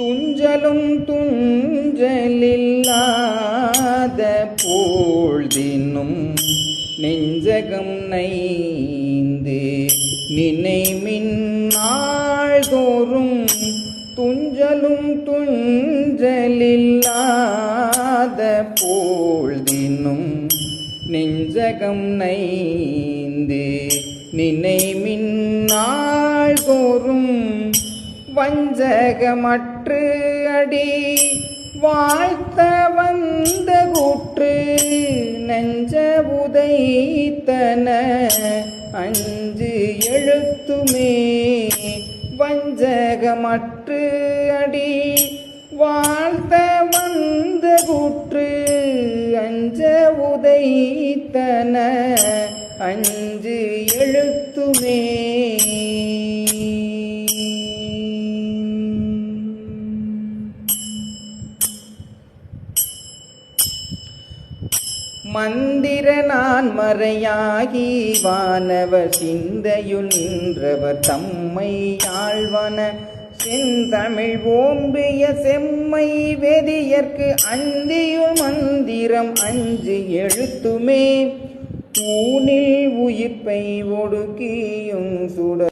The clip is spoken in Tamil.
துஞ்சலும் துஞ்சலில்லாத போழ்தினும் நெஞ்சகம் நைந்து நினைமின் நாள்தோறும் துஞ்சலும் துஞ்சலில்லாத போழ்தினும் நெஞ்சகம் நைந்து நினைமின் நாள்தோறும் வஞ்சகமற்று அடி வாழ்த்த வந்த கூற்று நெஞ்ச உதைத்தன. அஞ்சு எழுத்துமே வஞ்சகமற்று அடி வாழ்த்த வந்த கூற்று அஞ்ச உதைத்தன. அஞ்சு எழுத்துமே மந்திர நான் மறையாகி வானவர் சிந்தையுன்றவர் நின்றவர் தம்மை ஆழ்வன செந்தமிழ் ஓம்பிய செம்மை வெதியற்கு அந்தியும் மந்திரம் அஞ்சு எழுத்துமே. ஊனில் உயிர்ப்பை ஒடுக்கியும் சுட